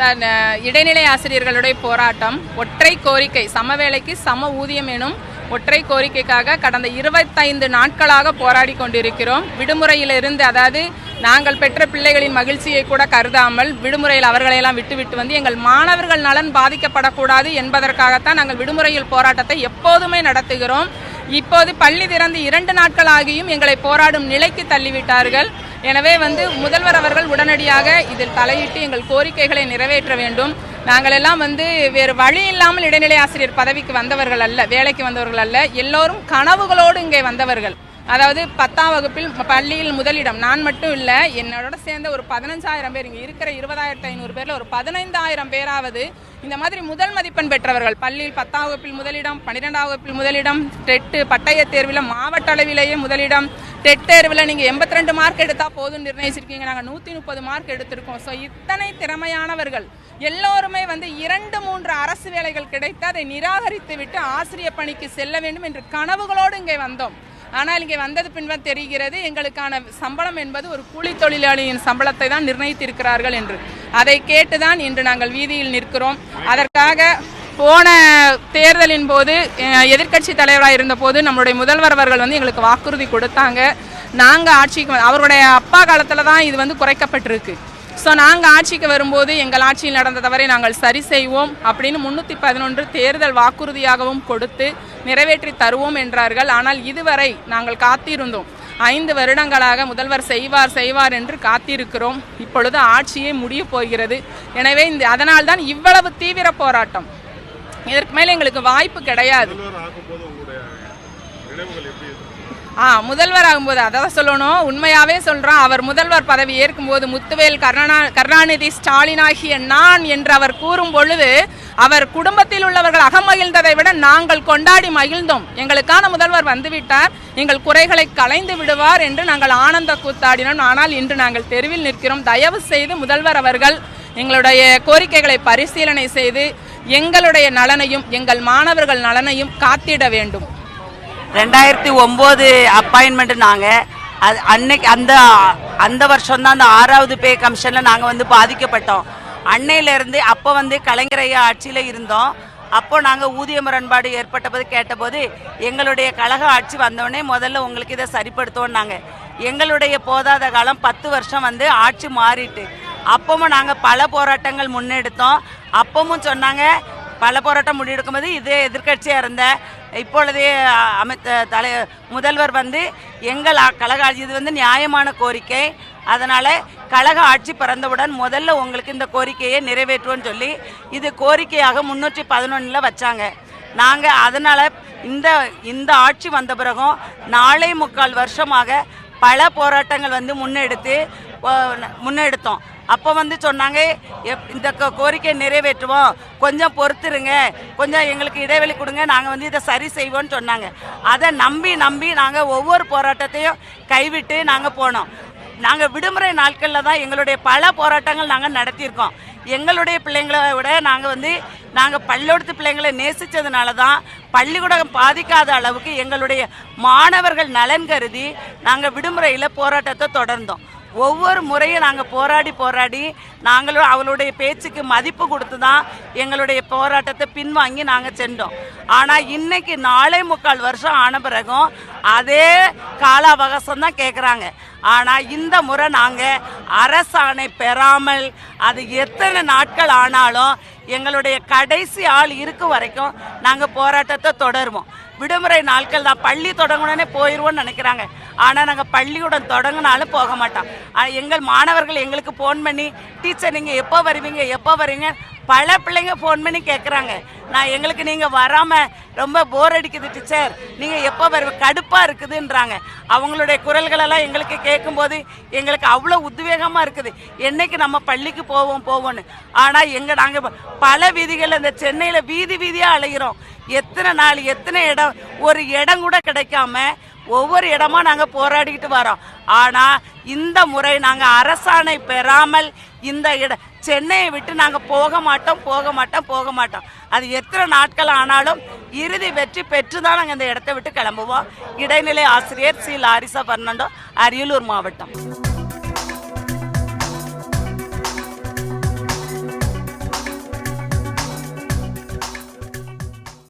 Sir இடைநிலை ஆசிரியர்களுடைய போராட்டம் ஒற்றை கோரிக்கை சமவேளைக்கு சம ஊதியம் எனும் ஒற்றை கோரிக்கைக்காக கடந்த இருபத்தைந்து நாட்களாக போராடி கொண்டிருக்கிறோம். விடுமுறையிலிருந்து அதாவது நாங்கள் பெற்ற பிள்ளைகளின் மகிழ்ச்சியை கூட கருதாமல் விடுமுறையில் அவர்களையெல்லாம் விட்டுவிட்டு வந்து எங்கள் மாணவர்கள் நலன் பாதிக்கப்படக்கூடாது என்பதற்காகத்தான் நாங்கள் விடுமுறையில் போராட்டத்தை எப்போதுமே நடத்துகிறோம். இப்போது பள்ளி திறந்து இரண்டு நாட்கள் ஆகியும் எங்களை போராடும் நிலைக்கு தள்ளிவிட்டார்கள். எனவே வந்து முதல்வர் அவர்கள் உடனடியாக இதில் தலையிட்டு எங்கள் கோரிக்கைகளை நிறைவேற்ற வேண்டும். நாங்கள் எல்லாம் வந்து வேறு வழி இல்லாமல் இடைநிலை ஆசிரியர் பதவிக்கு வந்தவர்கள் அல்ல வேலைக்கு வந்தவர்கள் அல்ல. எல்லோரும் கனவுகளோடு இங்கே வந்தவர்கள். அதாவது பத்தாம் வகுப்பில் பள்ளியில் முதலிடம் நான் மட்டும் இல்லை என்னோட சேர்ந்த ஒரு பதினஞ்சாயிரம் பேர் இங்கே இருக்கிற இருபதாயிரத்து ஐநூறு பேரில் ஒரு பதினைந்தாயிரம் பேராவது இந்த மாதிரி முதல் மதிப்பெண் பெற்றவர்கள். பள்ளியில் பத்தாம் வகுப்பில் முதலிடம் பன்னிரெண்டாம் வகுப்பில் முதலிடம் டெட்டு பட்டய தேர்வில் மாவட்ட அளவிலேயே முதலிடம் டெட் தேர்வில் நீங்கள் எண்பத்தி ரெண்டு மார்க் எடுத்தால் போதும் நிர்ணயிச்சிருக்கீங்க. நாங்கள் நூற்றி முப்பது மார்க் எடுத்திருக்கோம். ஸோ இத்தனை திறமையானவர்கள் எல்லோருமே வந்து இரண்டு மூன்று அரசு வேலைகள் கிடைத்து அதை நிராகரித்து விட்டு ஆசிரியர் பணிக்கு செல்ல வேண்டும் என்று கனவுகளோடு இங்கே வந்தோம். ஆனால் இங்கே வந்தது பின்பு தெரிகிறது எங்களுக்கான சம்பளம் என்பது ஒரு கூலி தொழிலாளியின் சம்பளத்தை தான் நிர்ணயித்திருக்கிறார்கள் என்று. அதை கேட்டுதான் இன்று நாங்கள் வீதியில் நிற்கிறோம். அதற்காக போன தேர்தலின் போது எதிர்க்கட்சி தலைவராக இருந்தபோது நம்மளுடைய முதல்வர் அவர்கள் வந்து எங்களுக்கு வாக்குறுதி கொடுத்தாங்க. நாங்கள் ஆட்சிக்கு அவருடைய அப்பா காலத்தில் தான் இது வந்து குறைக்கப்பட்டிருக்கு. ஸோ நாங்கள் ஆட்சிக்கு வரும்போது எங்கள் ஆட்சியில் நடந்த தவறை நாங்கள் சரி செய்வோம் அப்படின்னு முன்னூற்றி பதினொன்று தேர்தல் வாக்குறுதியாகவும் கொடுத்து நிறைவேற்றி தருவோம் என்றார்கள். ஆனால் இதுவரை நாங்கள் காத்திருந்தோம். ஐந்து வருடங்களாக முதல்வர் செய்வார் செய்வார் என்று காத்திருக்கிறோம். இப்பொழுது ஆட்சியே முடிய போகிறது. எனவே இந்த அதனால்தான் இவ்வளவு தீவிர போராட்டம். இதற்கு மேலே எங்களுக்கு வாய்ப்பு கிடையாது. ஆ முதல்வர் ஆகும்போது அதான் சொல்லணும். உண்மையாவே சொல்றோம். அவர் முதல்வர் பதவி ஏற்கும்போது முத்துவேல் கருணா கருணாநிதி ஸ்டாலின் ஆகிய நான் என்று அவர் கூறும் பொழுது அவர் குடும்பத்தில் உள்ளவர்கள் அகமகிழ்ந்ததை விட நாங்கள் கொண்டாடி மகிழ்ந்தோம். எங்களுக்கான முதல்வர் வந்துவிட்டார். எங்கள் குறைகளை களைந்து விடுவார் என்று நாங்கள் ஆனந்த கூத்தாடினோம். ஆனால் இன்று நாங்கள் தெருவில் நிற்கிறோம். தயவு செய்து முதல்வர் அவர்கள் எங்களுடைய கோரிக்கைகளை பரிசீலனை செய்து எங்களுடைய நலனையும் எங்கள் மாணவர்கள் நலனையும் காத்திட வேண்டும். ரெண்டாயிரத்தி ஒம்பது அப்பாயின்மெண்ட் நாங்கள் அது அன்னைக்கு அந்த அந்த வருஷம் தான் அந்த ஆறாவது பே கமிஷனில் நாங்கள் வந்து பாதிக்கப்பட்டோம். அன்னையிலேருந்து அப்போ வந்து கலைஞர் ஆட்சியில் இருந்தோம். அப்போ நாங்கள் ஊதிய முரண்பாடு ஏற்பட்ட போது கேட்டபோது எங்களுடைய கழக ஆட்சி வந்தோடனே முதல்ல உங்களுக்கு இதை சரிப்படுத்துவோம்னாங்க. எங்களுடைய போதாத காலம் பத்து வருஷம் வந்து ஆட்சி மாறிட்டு. அப்பவும் நாங்கள் பல போராட்டங்கள் முன்னெடுத்தோம். அப்பவும் சொன்னாங்க பல போராட்டம் முன்னெடுக்கும்போது இதே எதிர்க்கட்சியாக இருந்த இப்பொழுதே அமைத்த தலை முதல்வர் வந்து எங்கள் கழக ஆட்சி இது வந்து நியாயமான கோரிக்கை. அதனால் கழக ஆட்சி பிறந்தவுடன் முதல்ல உங்களுக்கு இந்த கோரிக்கையை நிறைவேற்றுவோன்னு சொல்லி இது கோரிக்கையாக முன்னூற்றி பதினொன்றில் வச்சாங்க. நாங்கள் அதனால் இந்த இந்த ஆட்சி வந்த பிறகும் நாளை முக்கால் வருஷமாக பல போராட்டங்கள் வந்து முன்னெடுத்து முன்னெடுத்தோம். அப்போ வந்து சொன்னாங்க எப்- இந்த கோ- கோரிக்கை நிறைவேற்றுவோம். கொஞ்சம் பொறுத்துருங்க. கொஞ்சம் எங்களுக்கு இடைவெளி கொடுங்க. நாங்கள் வந்து இதை சரி செய்வோம்னு சொன்னாங்க. அதை நம்பி நம்பி நாங்கள் ஒவ்வொரு போராட்டத்தையும் கைவிட்டு நாங்கள் போனோம். நாங்கள் விடுமுறை நாட்களில் தான் எங்களுடைய பல போராட்டங்கள் நாங்கள் நடத்தியிருக்கோம். எங்களுடைய பிள்ளைங்களை விட நாங்கள் வந்து நாங்கள் பள்ளிக்கூடத்து பிள்ளைங்களை நேசித்ததுனால தான் பள்ளிக்கூடம் பாதிக்காத அளவுக்கு எங்களுடைய மாணவர்கள் நலன் கருதி நாங்கள் விடுமுறையில் போராட்டத்தை தொடர்ந்தோம். ஒவ்வொரு முறையும் நாங்கள் போராடி போராடி நாங்களும் அவளுடைய பேச்சுக்கு மதிப்பு கொடுத்து தான் எங்களுடைய போராட்டத்தை பின்வாங்கி நாங்கள் சென்றோம். ஆனால் இன்னைக்கு நாளை முக்கால் வருஷம் ஆன பிறகும் அதே கால அவகாசம் தான் கேட்குறாங்க ஆனால் இந்த முறை நாங்கள் அரசாணை பெறாமல் அது எத்தனை நாட்கள் ஆனாலும் எங்களுடைய கடைசி ஆள் இருக்கும் வரைக்கும் நாங்கள் போராட்டத்தை தொடருவோம். விடுமுறை நாட்கள் தான். பள்ளி தொடங்கணுன்னே போயிடுவோம்னு நினைக்கிறாங்க. ஆனால் நாங்கள் பள்ளியுடன் தொடங்கினாலும் போக மாட்டோம். எங்கள் மாணவர்கள் எங்களுக்கு ஃபோன் பண்ணி டீச்சர் நீங்கள் எப்போ வருவீங்க? எப்போ வருவீங்க பல பிள்ளைங்க ஃபோன் பண்ணி கேட்குறாங்க நான் எங்களுக்கு நீங்கள் வராமல் ரொம்ப போர் அடிக்குது டீச்சர் நீங்கள் எப்போ வருவ கடுப்பாக இருக்குதுன்றாங்க. அவங்களுடைய குரல்களெல்லாம் எங்களுக்கு கேட்கும்போது எங்களுக்கு அவ்வளோ உத்வேகமாக இருக்குது. என்னைக்கு நம்ம பள்ளிக்கு போவோம் போவோம்னு. ஆனால் எங்கள் நாங்கள் பல வீதிகளில் இந்த சென்னையில் வீதி வீதியாக அலைகிறோம் எத்தனை நாள் எத்தனை இடம் ஒரு இடம் கூட கிடைக்காம ஒவ்வொரு இடமா நாங்கள் போராடிக்கிட்டு வரோம். ஆனால் இந்த முறை நாங்கள் அரசாணை பெறாமல் இந்த இட சென்னையை விட்டு நாங்கள் போக மாட்டோம் போக மாட்டோம் போக மாட்டோம். அது எத்தனை நாட்கள் ஆனாலும் இறுதி வெற்றி பெற்று தான் நாங்கள் இந்த இடத்த விட்டு கிளம்புவோம். இடைநிலை ஆசிரியர் சி. லாரிசா பர்னாண்டோ அரியலூர் மாவட்டம்.